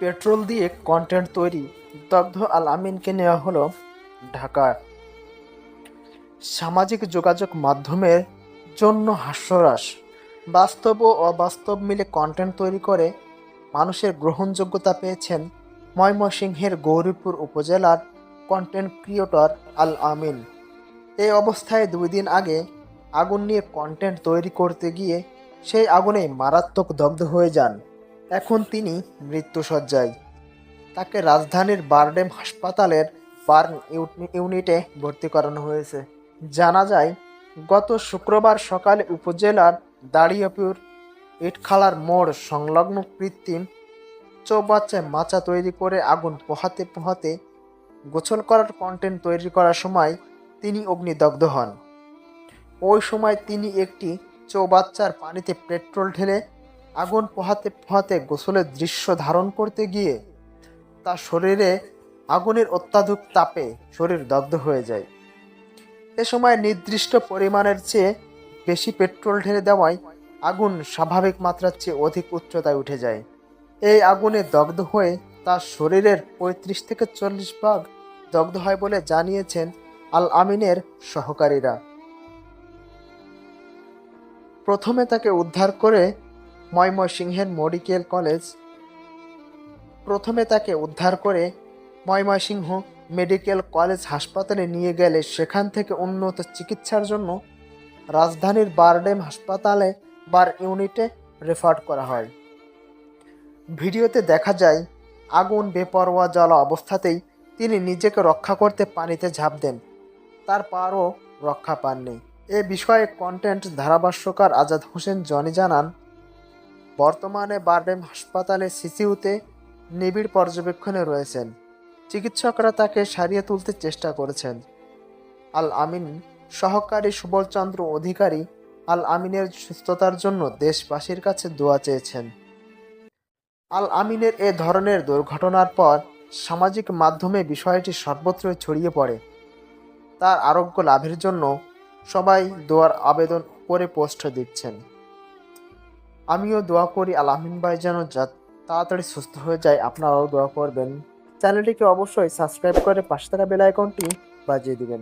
Petrol দিয়ে content তৈরি দগ্ধ আল আমিনকে নেওয়া হলো ঢাকা সামাজিক যোগাযোগ মাধ্যমের জন্য হাস্যরাস। বাস্তব ও অবাস্তব মিলে কন্টেন্ট তৈরি করে মানুষের গ্রহণযোগ্যতা পেয়েছেন ময়মনসিংহের গৌরীপুর উপজেলার কন্টেন্ট ক্রিয়েটর আল আমিন। এই অবস্থায় দুই দিন আগে আগুন নিয়ে কন্টেন্ট তৈরি করতে গিয়ে সেই আগুনে মারাত্মক দগ্ধ হয়ে যান। এখন তিনি মৃত্যুসজ্জায় তাকে রাজধানীর বারডেম হাসপাতালের বার্ন ইউনিটে ভর্তি করানো হয়েছে। জানা যায়, গত শুক্রবার সকালে উপজেলার দাড়িয়াপুর ইটখালার মোড় সংলগ্ন কৃত্রিম চৌবাচ্চায় মাচা তৈরি করে আগুন পোহাতে পোহাতে গোছল করার কন্টেন্ট তৈরি করার সময় তিনি অগ্নিদগ্ধ হন। ওই সময় তিনি একটি চৌবাচ্চার পানিতে পেট্রোল ঢেলে আগুন পোহাতে পোহাতে গোসলের দৃশ্য ধারণ করতে গিয়ে তার শরীরে আগুনের অত্যাধিক তাপে শরীর দগ্ধ হয়ে যায়। এ সময় নির্দিষ্ট পরিমাণের চেয়ে বেশি পেট্রোল ঢেলে দেওয়ায় আগুন স্বাভাবিক মাত্রার চেয়ে অধিক উচ্চতায় উঠে যায়। এই আগুনে দগ্ধ হয়ে তার শরীরের পঁয়ত্রিশ থেকে চল্লিশ ভাগ দগ্ধ হয় বলে জানিয়েছেন আল আমিনের সহকারীরা। প্রথমে তাকে উদ্ধার করে ময়মনসিংহের মেডিকেল কলেজ। প্রথমে তাকে উদ্ধার করে ময়মনসিংহ মেডিকেল কলেজ হাসপাতালে নিয়ে গেলে সেখান থেকে উন্নত চিকিৎসার জন্য রাজধানীর বারডেম হাসপাতালে বার ইউনিটে রেফার করা হয়। ভিডিওতে দেখা যায়, আগুন, বেপরোয়া জ্বলা অবস্থাতেই তিনি নিজেকে রক্ষা করতে পানিতে ঝাঁপ দেন। তার পারও রক্ষা পাননি। এ বিষয়ে কন্টেন্ট ধারাভাষ্যকার আজাদ হোসেন জনি জানান, বর্তমানে বারডেম হাসপাতালে সিসিউতে নিবিড় পর্যবেক্ষণে রয়েছেন। চিকিৎসকরা তাকে সারিয়ে তুলতে চেষ্টা করেছেন। আল আমিন সহকারী সুবলচন্দ্র অধিকারী আল আমিনের সুস্থতার জন্য দেশবাসীর কাছে দোয়া চেয়েছেন। আল আমিনের এ ধরনের দুর্ঘটনার পর সামাজিক মাধ্যমে বিষয়টি সর্বত্রই ছড়িয়ে পড়ে। তার আরোগ্য লাভের জন্য সবাই দোয়ার আবেদন করে পোস্ট দিচ্ছেন। আমিও দোয়া করি আল আমিন ভাই যেন তাড়াতাড়ি সুস্থ হয়ে যায়, আপনারাও দোয়া করবেন। চ্যানেলটিকে অবশ্যই সাবস্ক্রাইব করে পাশে থাকা বেল আইকনটি বাজিয়ে দিবেন।